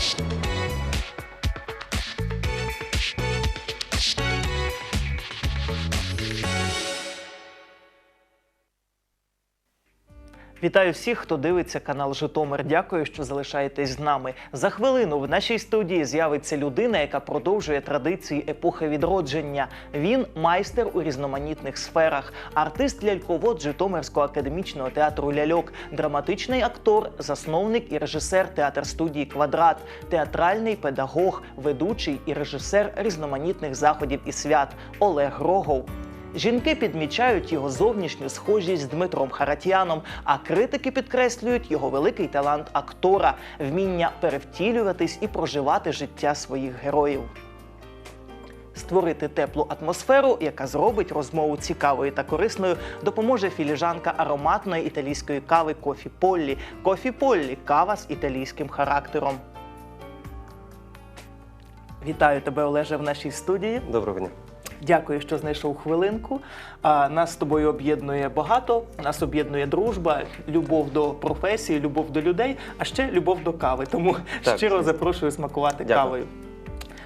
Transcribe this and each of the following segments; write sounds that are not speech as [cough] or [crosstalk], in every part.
Podcast. Вітаю всіх, хто дивиться канал Житомир. Дякую, що залишаєтесь з нами. За хвилину в нашій студії з'явиться людина, яка продовжує традиції епохи відродження. Він майстер у різноманітних сферах, артист ляльковод Житомирського академічного театру Ляльок, драматичний актор, засновник і режисер театр студії Квадрат, театральний педагог, ведучий і режисер різноманітних заходів і свят Олег Рогов. Жінки підмічають його зовнішню схожість з Дмитром Харатьяном, а критики підкреслюють його великий талант актора, вміння перевтілюватись і проживати життя своїх героїв. Створити теплу атмосферу, яка зробить розмову цікавою та корисною, допоможе філіжанка ароматної італійської кави Кофі Поллі. Кофі Поллі кава з італійським характером. Вітаю тебе, Олеже, в нашій студії. Доброго дня. Дякую, що знайшов хвилинку. Нас з тобою об'єднує багато. Нас об'єднує дружба, любов до професії, любов до людей, а ще любов до кави. Тому Так. щиро запрошую смакувати Дякую. кавою.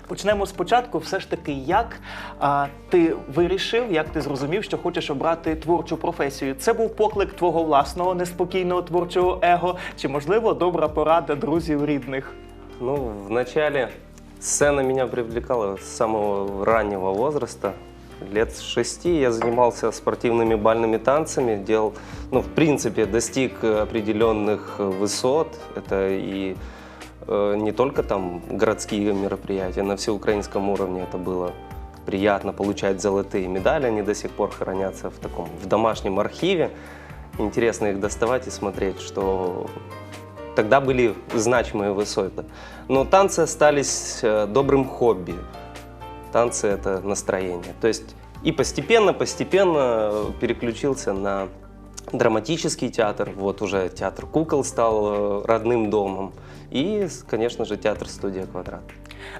Почнемо спочатку, все ж таки, як а, ти вирішив, як ти зрозумів, що хочеш обрати творчу професію? Це був поклик твого власного неспокійного творчого его, чи можливо добра порада друзів рідних? Ну, вначале сцена меня привлекала с самого раннего возраста. Лет с шести я занимался спортивными бальными танцами, делал, ну, в принципе, достиг определенных высот. Это и э, не только там городские мероприятия, на всеукраинском уровне это было приятно получать золотые медали, они до сих пор хранятся в таком, в домашнем архиве. Интересно их доставать и смотреть, что тогда были значимые высоты. Но танцы остались э, добрым хобби. Танцы – это настроение. То есть и постепенно-постепенно переключился на драматический театр. Вот уже театр кукол стал э, родным домом. И, конечно же, театр-студия «Квадрат».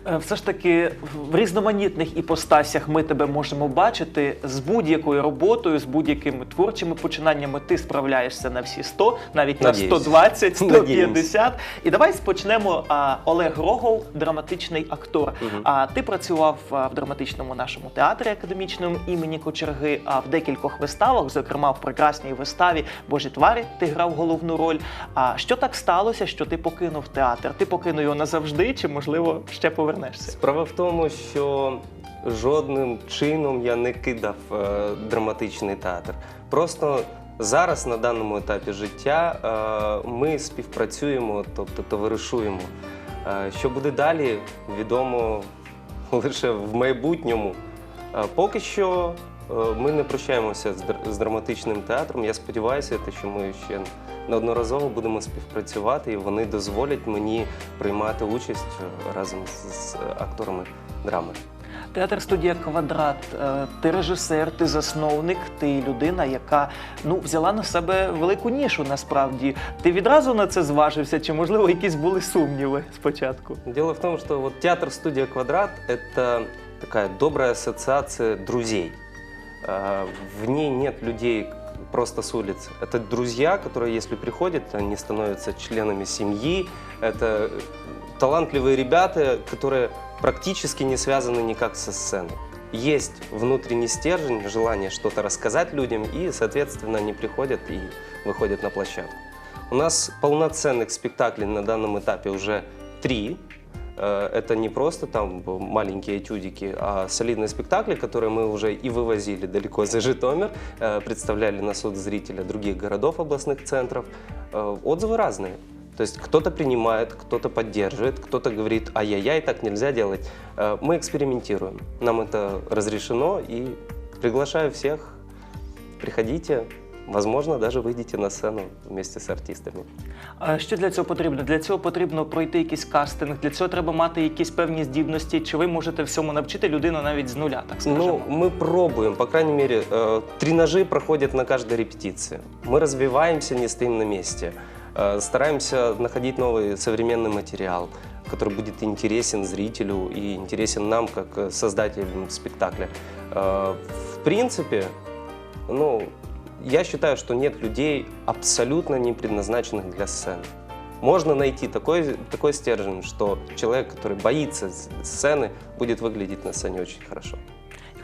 Е, Все ж таки в різноманітних іпостасях ми тебе можемо бачити з будь-якою роботою, з будь-якими творчими починаннями. Ти справляєшся на всі 100, навіть на 120, Надіємось. 150. І давай спочнемо. Олег Рогов, драматичний актор. А ти працював в драматичному нашому театрі академічному імені Кочерги, а в декількох виставах, зокрема в прекрасній виставі Божі твари, ти грав головну роль. А що так сталося, що ти покинув театр? Ти покинув його назавжди, чи можливо ще повернешся? Справа в тому, що жодним чином я не кидав е, драматичний театр. Просто зараз, на даному етапі життя, е, ми співпрацюємо, тобто товаришуємо. Е, що буде далі, відомо лише в майбутньому. Е, поки що е, ми не прощаємося з, др- з драматичним театром. Я сподіваюся, що ми ще неодноразово будемо співпрацювати, і вони дозволять мені приймати участь е, разом з, акторами драми. Театр студія Квадрат. Е, Ти режисер, ти засновник, ти людина, яка ну взяла на себе велику нішу. Насправді ти відразу на це зважився, чи можливо якісь були сумніви спочатку? Дело в том, что вот театр-студия «Квадрат» — это такая добрая ассоциация друзей. Э, В ней нет людей просто с улицы. Это друзья, которые, если приходят, они становятся членами семьи. Это талантливые ребята, которые практически не связаны никак со сценой. Есть внутренний стержень, желание что-то рассказать людям, и, соответственно, они приходят и выходят на площадку. У нас полноценных спектаклей на данном этапе уже три. Э, Это не просто там маленькие этюдики, а солидные спектакли, которые мы уже и вывозили далеко за Житомир, э, представляли на суд зрителя других городов, областных центров. Э, Отзывы разные. То есть кто-то принимает, кто-то поддерживает, кто-то говорит, ай-яй-яй, так нельзя делать. Мы экспериментируем. Нам это разрешено и приглашаю всех. Приходите, возможно, даже выйдете на сцену вместе с артистами. А що для цього потрібно? Для цього потрібно пройти якийсь кастинг, для цього треба мати якісь певні здібності. Чи ви можете всьому навчити людину навіть з нуля, так скажемо? Ну, мы пробуем, по крайней мере, э, тренажи проходят на каждой репетиции. Мы развиваемся, не стоим на месте. Э, Стараемся находить новый современный материал, который будет интересен зрителю и интересен нам, как э, создателям спектакля. Э, В принципе, ну, я считаю, что нет людей абсолютно не предназначенных для сцены. можно найти такой, такой стержень, что человек, который боится сцены, будет выглядеть на сцене очень хорошо.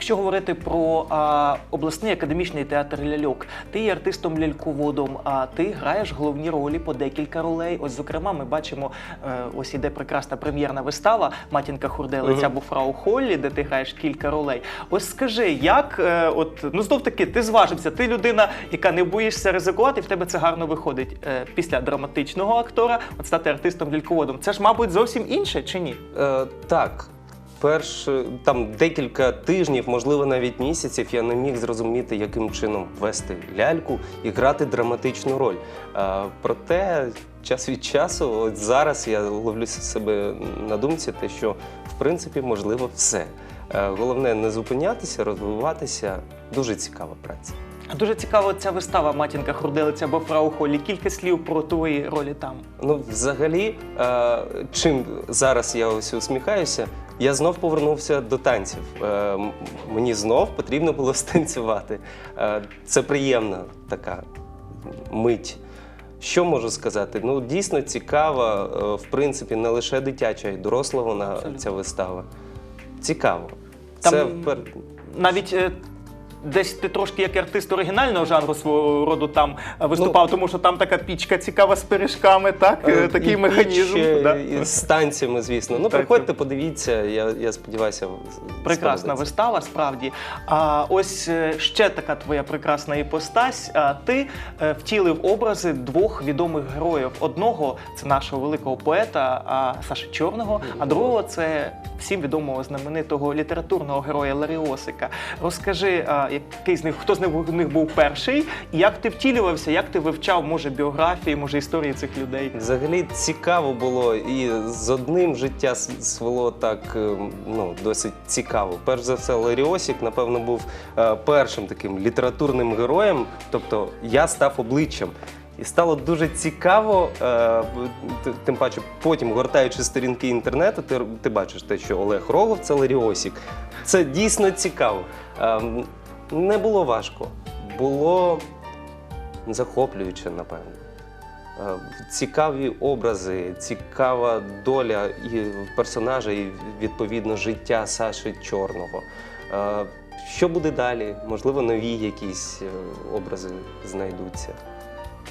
Якщо говорити про а, обласний академічний театр ляльок, ти є артистом ляльководом, а ти граєш головні ролі по декілька ролей. Ось, зокрема, ми бачимо, е, ось іде прекрасна прем'єрна вистава Матінка Хурделиця або Фрау Холлі, де ти граєш кілька ролей. Ось скажи, як е, от ну знов таки ти зважився, ти людина, яка не боїшся ризикувати, і в тебе це гарно виходить е, після драматичного актора, от стати артистом ляльководом. Це ж, мабуть, зовсім інше чи ні? Е, так, перш там декілька тижнів, можливо, навіть місяців, я не міг зрозуміти, яким чином вести ляльку і грати драматичну роль. Е, проте час від часу, от зараз я ловлю себе на думці, те, що в принципі можливо все. Е, головне не зупинятися, розвиватися. Дуже цікава праця. Дуже цікава ця вистава Матінка Хурделиця або Фрау Холлі. Кілька слів про твої ролі там. Ну, взагалі, е, чим зараз я ось усміхаюся, я знов повернувся до танців. Е, мені знов потрібно було [laughs] станцювати. Е, це приємна така мить. Що можу сказати? Ну, дійсно цікава, е, в принципі, не лише дитяча, а й доросла вона Абсолютно. ця вистава. Цікаво. Там- Це впер... Навіть е, десь ти трошки як артист оригінального жанру свого роду там е, виступав, тому що там така пічка цікава з пиріжками, так? Е, Е, Такий і механізм. піч, да. і з танцями, звісно. Ну, Так, приходьте, подивіться, я, я сподіваюся, Прекрасна сподобається. вистава, справді. А ось е, ще така твоя прекрасна іпостась. А ти е, втілив образи двох відомих героїв. Одного це нашого великого поета а, Саши Чорного, а другого це всім відомого знаменитого літературного героя Ларіосика. Розкажи, який з них хто з них був- перший, і як ти втілювався, як ти вивчав, може, біографії, може, історії цих людей. Взагалі цікаво було, і з одним життя свело так е, ну, досить цікаво. Перш за все, Ларіосік, напевно, був е, першим таким літературним героєм. Тобто я став обличчям. І стало дуже цікаво, е, тим паче, потім гортаючи сторінки інтернету, ти, ти бачиш те, що Олег Рогов це Ларіосік. Це дійсно цікаво. Не було важко, було захоплююче, напевно. Е, Цікаві образи, цікава доля і персонажа, і відповідно життя Саші Чорного. Е, Що буде далі? Можливо, нові якісь е, образи знайдуться.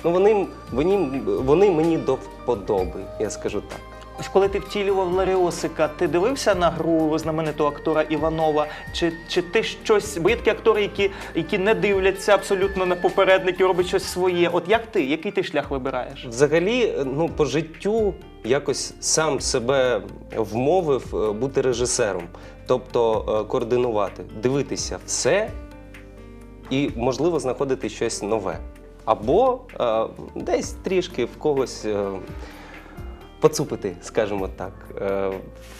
Ну, вони, вони, вони мені до вподоби, я скажу так. Коли ти втілював Ларіосика, ти дивився на гру знаменитого актора Іванова? Чи, чи ти щось? Бо є такі актори, які, які не дивляться абсолютно на попередників, роблять щось своє. От як ти? Який ти шлях вибираєш? Взагалі, ну, по життю якось сам себе вмовив е, бути режисером, тобто е, координувати, дивитися все і, можливо, знаходити щось нове. Або е, десь трішки в когось е, поцупити, скажімо так. Е,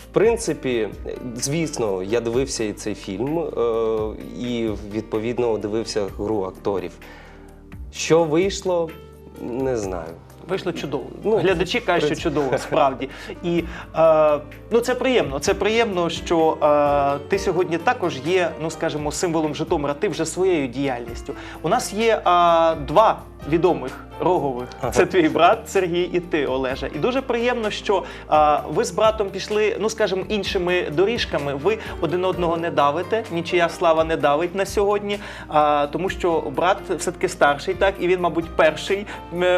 в принципі, звісно, я дивився і цей фільм, е, і відповідно дивився гру акторів. Що вийшло, не знаю. Вийшло чудово. Ну, Глядачі кажуть, що чудово, справді. І е, ну це приємно. Це приємно, що е, ти сьогодні також є, ну скажімо, символом Житомира. Ти вже своєю діяльністю. У нас є е, два відомих рогових. Ага. Це твій брат Сергій і ти, Олеже. І дуже приємно, що е, ви з братом пішли, ну скажімо, іншими доріжками. Ви один одного не давите, нічия слава не давить на сьогодні. А, тому що брат все-таки старший, так, і він, мабуть, перший,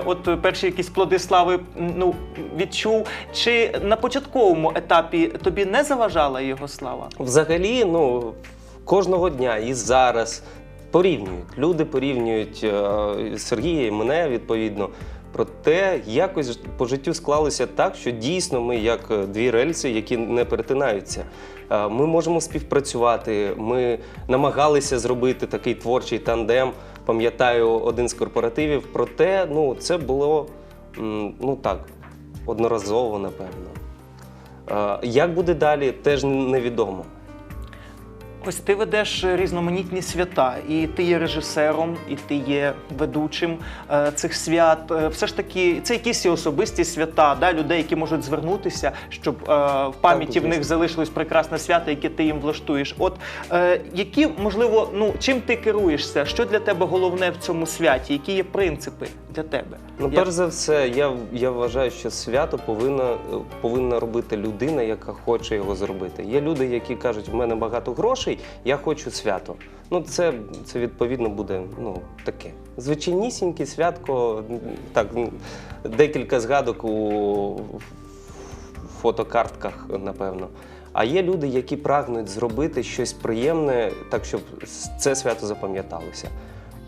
от перші якісь плоди слави ну, відчув. Чи на початковому етапі тобі не заважала його слава? Взагалі, ну, кожного дня і зараз порівнюють. Люди порівнюють е, Сергія і мене відповідно. Проте якось по життю склалося так, що дійсно ми як е, дві рельси, які не перетинаються. Е, Ми можемо співпрацювати. Ми намагалися зробити такий творчий тандем. Пам'ятаю один з корпоративів. Проте ну, це було ну так, одноразово, напевно. Як буде далі, теж невідомо. Ось ти ведеш різноманітні свята, і ти є режисером, і ти є ведучим е, цих свят. Е, Все ж таки, це якісь і особисті свята, да, людей, які можуть звернутися, щоб е, в пам'яті в них залишилось прекрасне свято, яке ти їм влаштуєш. От е, які, можливо, ну чим ти керуєшся? Що для тебе головне в цьому святі? Які є принципи для тебе? Ну, Як- перш за все, я, я вважаю, що свято повинна, повинна робити людина, яка хоче його зробити. Є люди, які кажуть, в мене багато грошей, я хочу свято. Ну, це, це відповідно буде ну, таке. Звичайнісіньке святко, так, декілька згадок у фотокартках, напевно. А є люди, які прагнуть зробити щось приємне, так щоб це свято запам'яталося.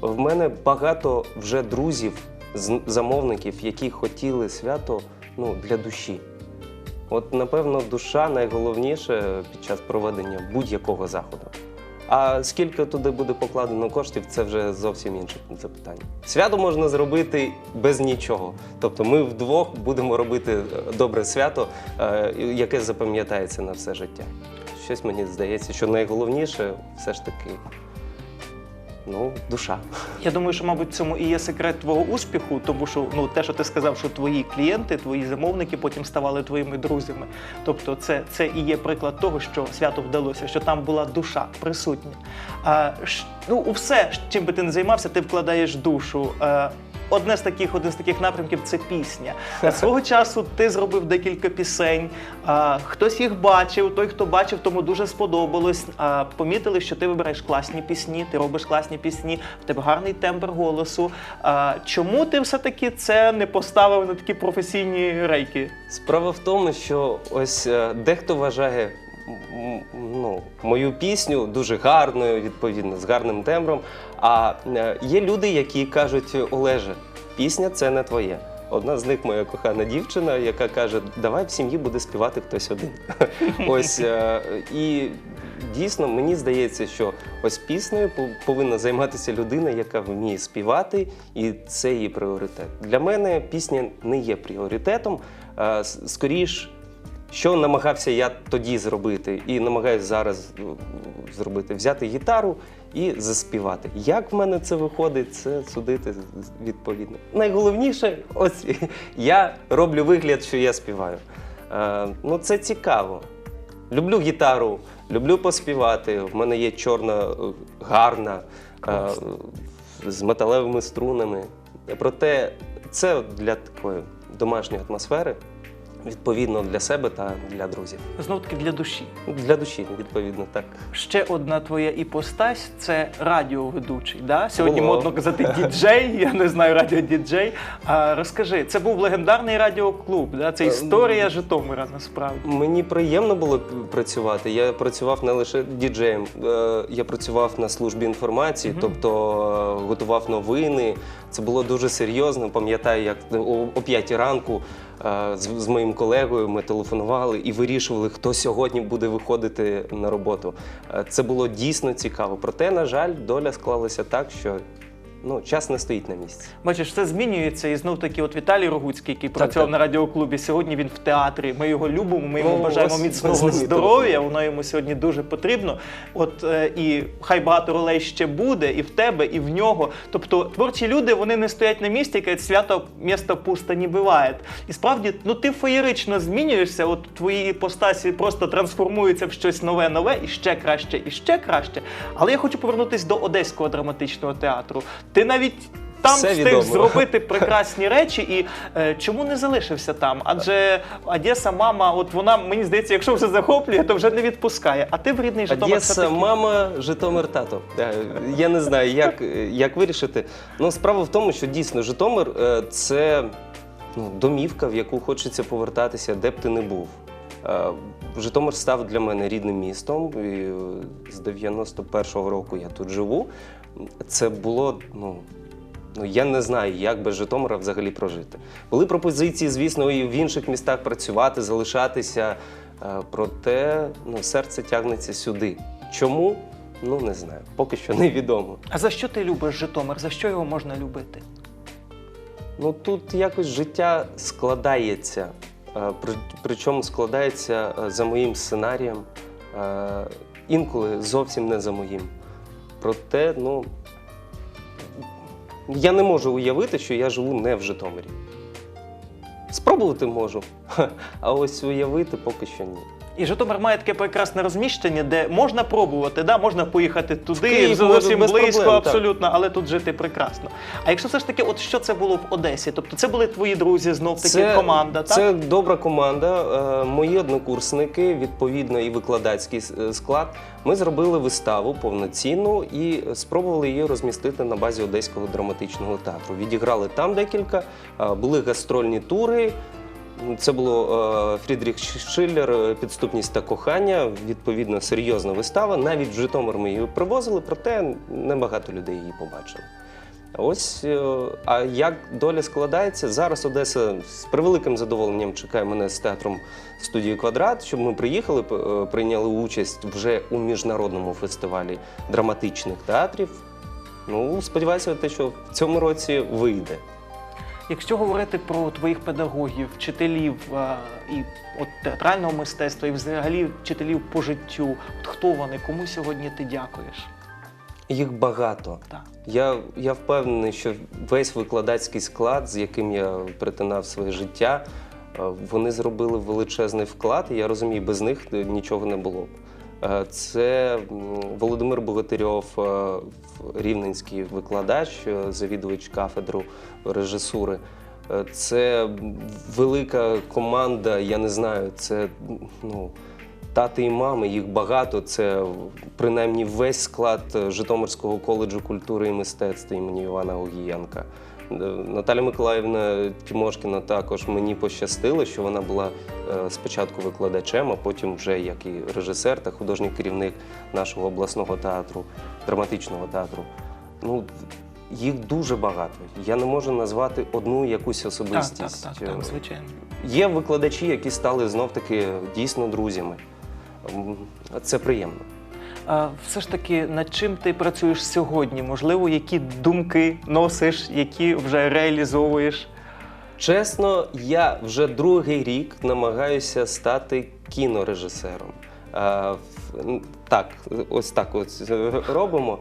В мене багато вже друзів, замовників, які хотіли свято ну, для душі. От, напевно, душа найголовніше під час проведення будь-якого заходу. А скільки туди буде покладено коштів, це вже зовсім інше запитання. Свято можна зробити без нічого. Тобто ми вдвох будемо робити е, добре свято, е, яке запам'ятається на все життя. Щось мені здається, що найголовніше все ж таки ну, душа. Я думаю, що, мабуть, цьому і є секрет твого успіху, тому що ну те, що ти сказав, що твої клієнти, твої замовники потім ставали твоїми друзями. Тобто, це, це і є приклад того, що свято вдалося, що там була душа присутня. А, ну, у все, чим би ти не займався, ти вкладаєш душу. Е, Одне з таких, один з таких напрямків це пісня. Свого часу ти зробив декілька пісень. А, хтось їх бачив. Той, хто бачив, тому дуже сподобалось. А, помітили, що ти вибираєш класні пісні, ти робиш класні пісні, в тебе гарний тембр голосу. А, чому ти все-таки це не поставив на такі професійні рейки? Справа в тому, що ось е, дехто вважає ну, мою пісню дуже гарною, відповідно, з гарним тембром. А е, є люди, які кажуть, Олеже, пісня це не твоє. Одна з них моя кохана дівчина, яка каже, давай в сім'ї буде співати хтось один. [laughs] Ось е, і дійсно мені здається, що ось піснею повинна займатися людина, яка вміє співати, і це її пріоритет. Для мене пісня не є пріоритетом. Е, Скоріш, що намагався я тоді зробити, і намагаюся зараз е, зробити: взяти гітару і заспівати. Як в мене це виходить, це судити відповідно. Найголовніше, ось [laughs] я роблю вигляд, що я співаю. Е, ну, це цікаво. Люблю гітару, люблю поспівати. В мене є чорна, е, гарна, е, з металевими струнами. Проте це для такої домашньої атмосфери, відповідно для себе та для друзів. Знов таки для душі. Для душі, відповідно, так. Ще одна твоя іпостась це радіоведучий. Да? Сьогодні Було. модно казати діджей, я не знаю радіодіджей. А розкажи, це був легендарний радіоклуб, да? це історія Житомира насправді. Мені приємно було працювати. Я працював не лише діджеєм, е, я працював на службі інформації, тобто е, готував новини. Це було дуже серйозно. Пам'ятаю, як о, о 5 ранку е, з, з моїм колегою ми телефонували і вирішували, хто сьогодні буде виходити на роботу. Е, Це було дійсно цікаво. Проте, на жаль, доля склалася так, що ну, час не стоїть на місці. Бачиш, все змінюється, і знов таки, от Віталій Рогуцький, який Так, працював так. на радіоклубі, сьогодні він в театрі. Ми його любимо, ми йому Ну, бажаємо міцного здоров'я. Воно йому сьогодні дуже потрібно. От е, і хай багато ролей ще буде, і в тебе, і в нього. Тобто творчі люди вони не стоять на місці, яке свято місто пусто не буває. І справді, ну ти феєрично змінюєшся. От твої іпостасі просто трансформуються в щось нове, нове і ще краще, і ще краще. Але я хочу повернутися до Одеського драматичного театру. Ти навіть. Там Все встиг відомо. зробити [laughs] прекрасні речі, і е, чому не залишився там? Адже Одеса, мама, от вона мені здається, якщо вже захоплює, то вже не відпускає. А ти в рідний Житомир Одеса, все-таки- мама, Житомир тато. Е, Я не знаю, як, як вирішити. Ну, справа в тому, що дійсно Житомир е, це ну, домівка, в яку хочеться повертатися, де б ти не був. Е, Житомир став для мене рідним містом. І е, з 91-го року я тут живу. Це було, ну. Ну, я не знаю, як без Житомира взагалі прожити. Були пропозиції, звісно, і в інших містах працювати, залишатися. Е, Проте ну, серце тягнеться сюди. Чому? Ну не знаю. Поки що невідомо. А за що ти любиш Житомир? За що його можна любити? Ну тут якось життя складається. Е, Причому складається е, за моїм сценарієм. Інколи зовсім не за моїм. Проте, ну я не можу уявити, що я живу не в Житомирі. Спробувати можу, [laughs] а ось уявити поки що ні. І Житомир має таке прекрасне розміщення, де можна пробувати, да? можна поїхати туди, Київ зовсім без близько, проблем, так. абсолютно, але тут жити прекрасно. А якщо все ж таки, от що це було в Одесі? Тобто це були твої друзі, знов таки команда, так? Це добра команда. Е, Мої однокурсники, відповідно, і викладацький с- е, склад. Ми зробили виставу повноцінну і спробували її розмістити на базі Одеського драматичного театру. Відіграли там декілька, е, були гастрольні тури. Це було е, Фрідріх Шиллер, е, підступність та кохання. Відповідно, серйозна вистава. Навіть в Житомир ми її привозили, проте небагато людей її побачили. Ось, е, а як доля складається? Зараз Одеса з превеликим задоволенням чекає мене з театром студії Квадрат, щоб ми приїхали, прийняли участь вже у міжнародному фестивалі драматичних театрів. Ну, сподіваюся, те, що в цьому році вийде. Якщо говорити про твоїх педагогів, вчителів а, і от театрального мистецтва, і взагалі вчителів по життю, от хто вони, кому сьогодні ти дякуєш? Їх багато. Так. Я, я впевнений, що весь викладацький склад, з яким я перетинав своє життя, е, вони зробили величезний вклад, і я розумію, без них е, нічого не було б. Е, Це Володимир Богатирьов, е, рівненський викладач, е, завідувач кафедру режисури. Це велика команда, я не знаю, це ну, тати і мами, їх багато. Це принаймні весь склад Житомирського коледжу культури і мистецтва імені Івана Огієнка. Е, Наталя Миколаївна Тимошкіна також мені пощастило, що вона була е, спочатку викладачем, а потім вже як і режисер та художній керівник нашого обласного театру, драматичного театру. Ну, їх дуже багато. Я не можу назвати одну якусь особистість. так, так, так, Е, звичайно. Є викладачі, які стали знов-таки дійсно друзями. Це приємно. Все ж таки, над чим ти працюєш сьогодні? Можливо, які думки носиш, які вже реалізовуєш? Чесно, я вже другий рік намагаюся стати кінорежисером. А, Так, ось так ось робимо.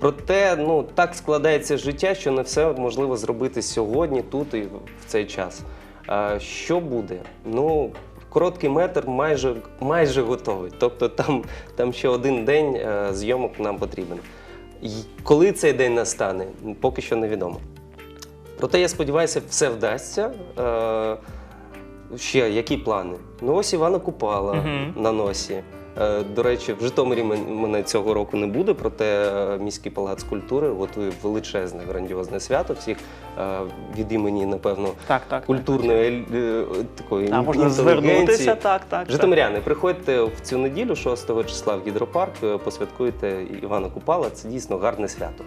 Проте, ну так складається життя, що не все можливо зробити сьогодні, тут і в цей час. А, Що буде? Ну, короткий метр майже, майже готовий. Тобто там, там ще один день е, зйомок нам потрібен. І Коли цей день настане, поки що невідомо. Проте я сподіваюся, все вдасться. Е, ще які плани? Ну ось Івана Купала угу. на носі. Е, до речі, в Житомирі мене цього року не буде, проте е, міський палац культури готує величезне грандіозне свято. Всіх е, від імені, напевно, Так, так. культурної такої А можна звернутися, так, так. Житомиряни, приходьте в цю неділю, 6 числа в гідропарк, посвяткуйте Івана Купала. Це дійсно гарне свято.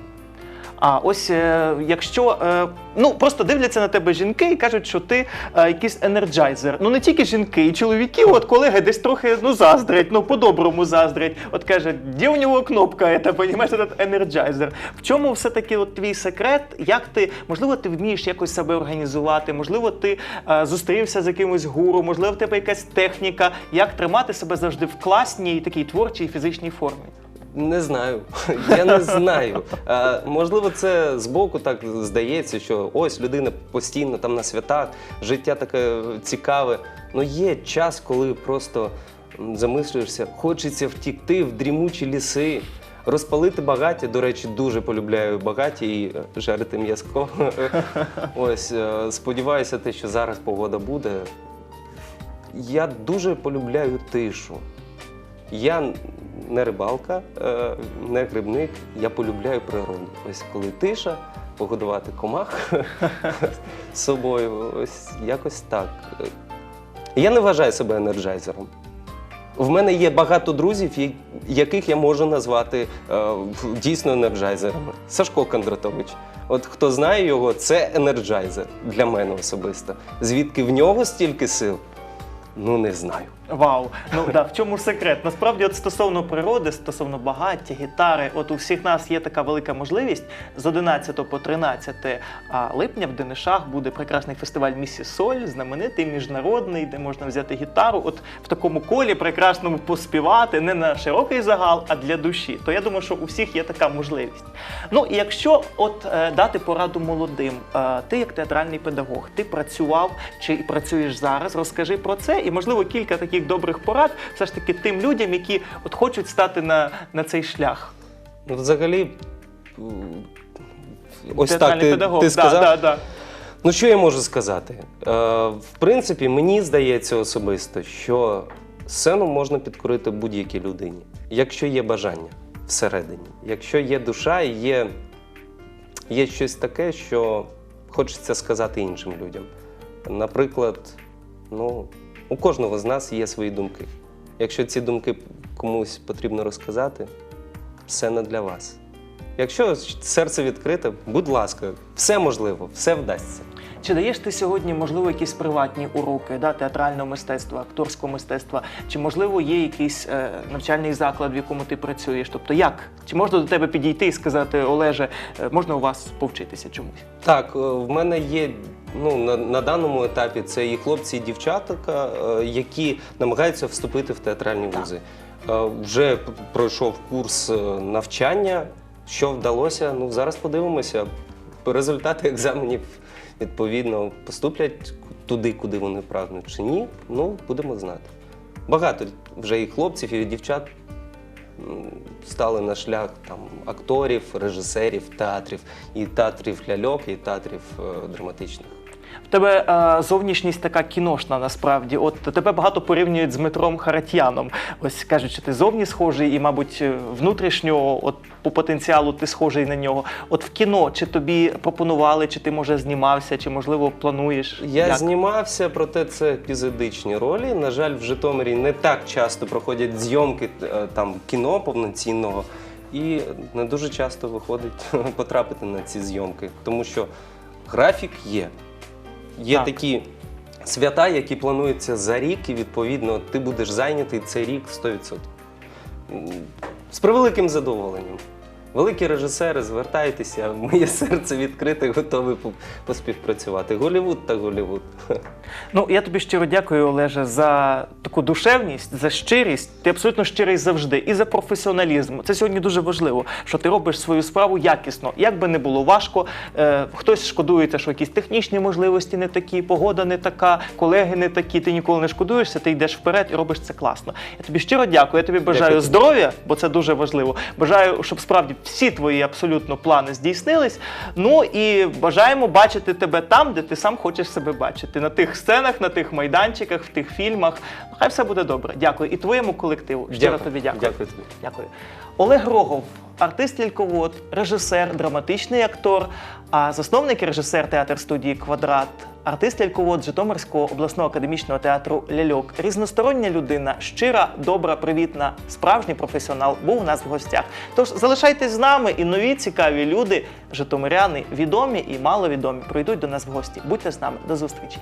А ось е, якщо е, ну просто дивляться на тебе жінки і кажуть, що ти е, якийсь енерджайзер. Ну не тільки жінки, і чоловіки, от колеги десь трохи ну заздрять, ну по-доброму заздрять. От каже, де у нього кнопка, це, понімаєш, этот енерджайзер. В чому все-таки от твій секрет? Як ти, можливо, ти вмієш якось себе організувати, можливо, ти е, зустрівся з якимось гуру, можливо, в тебе якась техніка, як тримати себе завжди в класній такій творчій фізичній формі. Не знаю. [laughs] Я не знаю. А, можливо, це збоку так здається, що ось людина постійно там на святах, життя таке цікаве. Ну є час, коли просто замислюєшся, хочеться втікти в дрімучі ліси. Розпалити багаття, до речі, дуже полюбляю багаття і е, жарити м'язко. [laughs] Ось е, сподіваюся, те, що зараз погода буде. Я дуже полюбляю тишу. Я не рибалка, е, не грибник, я полюбляю природу. Ось коли тиша, погодувати комах [laughs] з собою, ось якось так. Я не вважаю себе енерджайзером. В мене є багато друзів, яких я можу назвати е, дійсно енерджайзерами. Сашко Кондратович. От хто знає його, це енерджайзер для мене особисто. Звідки в нього стільки сил? Ну не знаю. Вау, ну да, в чому ж секрет? Насправді, от стосовно природи, стосовно багаття, гітари, от у всіх нас є така велика можливість з 11 по 13 липня в Денишах буде прекрасний фестиваль Місі Соль, знаменитий міжнародний, де можна взяти гітару, от в такому колі прекрасному поспівати не на широкий загал, а для душі. То я думаю, що у всіх є така можливість. Ну і якщо от е, дати пораду молодим, е, ти як театральний педагог, ти працював чи працюєш зараз, розкажи про це, і можливо кілька таких добрих порад, все ж таки тим людям, які от хочуть стати на, на цей шлях. Ну, Взагалі, ось так ти, педагог. ти Да, да, да. Ну, що я можу сказати? Е, в принципі, мені здається особисто, що сцену можна підкорити будь-якій людині, якщо є бажання всередині, якщо є душа і є, є щось таке, що хочеться сказати іншим людям. Наприклад, ну, у кожного з нас є свої думки. Якщо ці думки комусь потрібно розказати, сцена для вас. Якщо серце відкрите, будь ласка, все можливо, все вдасться. Чи даєш ти сьогодні, можливо, якісь приватні уроки да, театрального мистецтва, акторського мистецтва? Чи можливо є якийсь е, навчальний заклад, в якому ти працюєш? Тобто, як? Чи можна до тебе підійти і сказати, Олеже, е, можна у вас повчитися чомусь? Так, е, в мене є ну, на, на даному етапі це і хлопці, і дівчатка, е, які намагаються вступити в театральні вузи. Е, Вже пройшов курс е, навчання. Що вдалося? Ну, зараз подивимося. Результати екзаменів відповідно поступлять туди, куди вони прагнуть, чи ні. Ну, будемо знати. Багато вже і хлопців, і дівчат стали на шлях там акторів, режисерів, театрів, і театрів ляльок, і театрів драматичних. В тебе е, зовнішність така кіношна насправді. От тебе багато порівнюють з Дмитром Харатьяном. Ось кажуть, що ти зовні схожий, і, мабуть, е, внутрішньо, от по потенціалу ти схожий на нього. От в кіно чи тобі пропонували, чи ти може знімався, чи можливо плануєш? Я Як? знімався, проте це епізодичні ролі. На жаль, в Житомирі не так часто проходять зйомки е, там кіно повноцінного, і не дуже часто виходить [laughs] потрапити на ці зйомки, тому що графік є. Є Так. такі свята, які плануються за рік, і відповідно ти будеш зайнятий цей рік 100%. З превеликим задоволенням. Великі режисери, звертайтеся, [laughs] моє серце відкрите, готове поспівпрацювати. Голівуд та Голівуд. Ну, я тобі щиро дякую, Олеже, за таку душевність, за щирість. Ти абсолютно щирий завжди, і за професіоналізм. Це сьогодні дуже важливо, що ти робиш свою справу якісно. Як би не було важко, е, хтось шкодується, що якісь технічні можливості не такі, погода не така, колеги не такі. Ти ніколи не шкодуєшся, ти йдеш вперед і робиш це класно. Я тобі щиро дякую. Я тобі бажаю Дякую здоров'я, бо це дуже важливо. Бажаю, щоб справді всі твої абсолютно плани здійснились. Ну і бажаємо бачити тебе там, де ти сам хочеш себе бачити. На тих сценах, на тих майданчиках, в тих фільмах. Хай все буде добре. Дякую. І твоєму колективу. Щиро тобі дякую. Дякую тобі. Дякую. Олег Рогов, артист ляльковод, режисер, драматичний актор, а засновник і режисер театр студії Квадрат, артист ляльковод Житомирського обласного академічного театру Ляльок. Різностороння людина, щира, добра, привітна, справжній професіонал був у нас в гостях. Тож залишайтесь з нами і нові цікаві люди, житомиряни, відомі і маловідомі, прийдуть до нас в гості. Будьте з нами. До зустрічі.